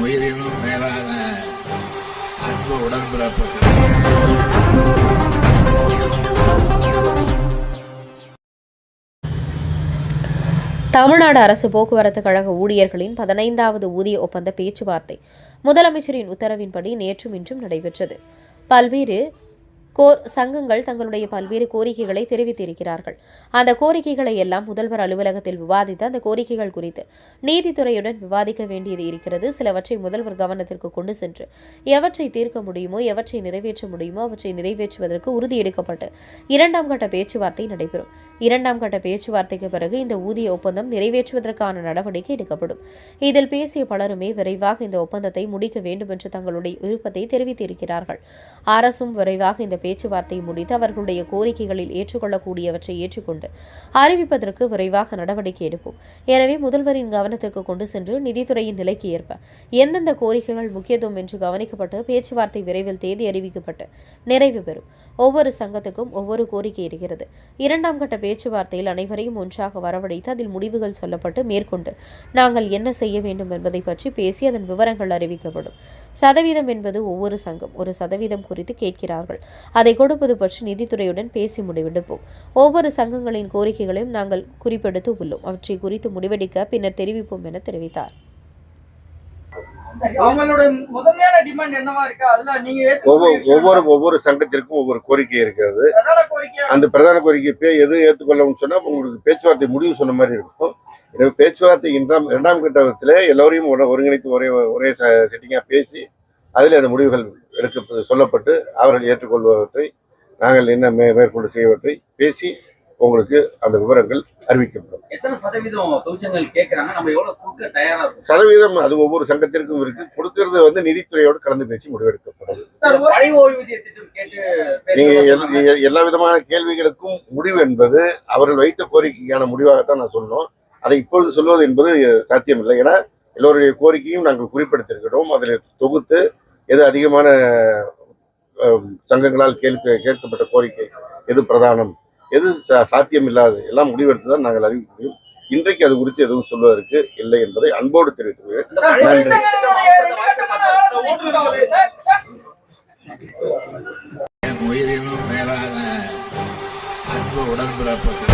உயிரினும் மேலான அன்பு உடன்பிறப்பு தமிழ்நாடு அரசு போக்குவரத்து கழக ஊழியர்களின் பதினைந்தாவது ஊதிய ஒப்பந்த பேச்சுவார்த்தை. முதலமைச்சரின் உத்தரவின்படி நேற்றும் இன்றும் நடைபெற்றது. பல்வேறு கோ சங்கங்கள் தங்களுடைய பல்வேறு கோரிக்கைகளை தெரிவித்திருக்கிறார்கள். அந்த கோரிக்கைகளை எல்லாம் முதல்வர் அலுவலகத்தில் விவாதித்து அந்த கோரிக்கைகள் குறித்து நீதித்துறையுடன் விவாதிக்க வேண்டியது இருக்கிறது. சிலவற்றை முதல்வர் கவனத்திற்கு கொண்டு சென்று எவற்றை தீர்க்க முடியுமோ எவற்றை நிறைவேற்ற முடியுமோ அவற்றை நிறைவேற்றுவதற்கு உறுதி எடுக்கப்பட்டு இரண்டாம் கட்ட பேச்சுவார்த்தை நடைபெறும். இரண்டாம் கட்ட பேச்சுவார்த்தைக்கு பிறகு இந்த ஊதிய ஒப்பந்தம் நிறைவேற்றுவதற்கான நடவடிக்கை எடுக்கப்படும். இதில் பேசிய பலருமே விரைவாக இந்த ஒப்பந்தத்தை முடிக்க வேண்டும் என்று தங்களுடைய விருப்பத்தை தெரிவித்திருக்கிறார்கள். அரசும் விரைவாக இந்த பேச்சுவார்த்தையை முடித்து அவர்களுடைய கோரிக்கைகளில் ஏற்றுக்கொள்ளக்கூடியவற்றை ஏற்றுக்கொண்டு அறிவிப்பதற்கு விரைவாக நடவடிக்கை எடுப்போம். எனவே முதல்வரின் கவனத்திற்கு கொண்டு சென்று நிதித்துறையின் நிலைக்கு ஏற்ப எந்தெந்த கோரிக்கைகள் முக்கியத்துவம் என்று கவனிக்கப்பட்டு பேச்சுவார்த்தை விரைவில் தேதி அறிவிக்கப்பட்டு நிறைவு பெறும். ஒவ்வொரு சங்கத்துக்கும் ஒவ்வொரு கோரிக்கை இருக்கிறது. இரண்டாம் கட்ட பேச்சுவார்த்தையில் அனைவரையும் ஒன்றாக வரவழைத்து அதில் முடிவுகள் சொல்லப்பட்டு மேற்கொண்டு நாங்கள் என்ன செய்ய வேண்டும் என்பதை பற்றி பேசி அதன் விவரங்கள் அறிவிக்கப்படும். சதவீதம் என்பது ஒவ்வொரு சங்கம் ஒரு சதவீதம் குறித்து கேட்கிறார்கள். அதை கொடுப்பது பற்றி நிதித்துறையுடன் பேசி முடிவெடுப்போம். ஒவ்வொரு சங்கங்களின் கோரிக்கைகளையும் நாங்கள் குறிப்பெடுத்து உள்ளோம் அவற்றை குறித்து முடிவெடுக்க பின்னர் தெரிவிப்போம் என தெரிவித்தார். ஒவ்வொரு ஒவ்வொரு சங்கத்திற்கும் ஒவ்வொரு கோரிக்கை இருக்கிறது. அந்த பிரதான கோரிக்கை எது ஏற்றுக்கொள்ளணும்னு சொன்னா உங்களுக்கு பேச்சுவார்த்தை முடிவு சொன்ன மாதிரி இருக்கும். எனவே பேச்சுவார்த்தை இரண்டாம் இரண்டாம் கட்டத்தில் எல்லோரையும் ஒர- ஒருங்கிணைத்து ஒரே ஒரே செட்டிங்கா பேசி அதில் அந்த முடிவுகள் எடுக்க சொல்லப்பட்டு அவர்கள் ஏற்றுக்கொள்வதை நாங்கள் என்ன மே மேற்கொண்டு செய்வற்றை பேசி உங்களுக்கு அந்த விவரங்கள் அறிவிக்கப்படும். எத்தனை சதவீதம் தொழிற்சங்கங்கள் கேட்கறாங்க நம்ம எவ்வளவு கொடுக்க தயாரா இருக்கும்? சதவீதம் அது ஒவ்வொரு சங்கத்திற்கும் இருக்கு. கொடுக்கறது வந்து நிதித்துறையோடு கலந்து பேசி முடிவெடுக்கப்படும். நீங்க எல்லா விதமான கேள்விகளுக்கும் முடிவு என்பது அவர்கள் வைத்த கோரிக்கைக்கான முடிவாகத்தான் நான் சொன்னோம் அதை இப்பொழுது சொல்வது என்பது சாத்தியமில்லை. ஏன்னா எல்லோருடைய கோரிக்கையும் நாங்கள் குறிப்பிடுத்திருக்கிறோம் அதில் தொகுத்து எது அதிகமான சங்கங்களால் கேட்க கேட்கப்பட்ட கோரிக்கை எது பிரதானம்? எது சாத்தியம் இல்லாது எல்லாம் முடிவெடுத்து தான் நாங்கள் அறிவிக்க முடியும். இன்றைக்கு அது குறித்து எதுவும் சொல்வதற்கு இல்லை என்பதை அன்போடு தெரிவித்துள்ளேன் நன்றி மேலான அன்பு உடன்பிறப்புகள்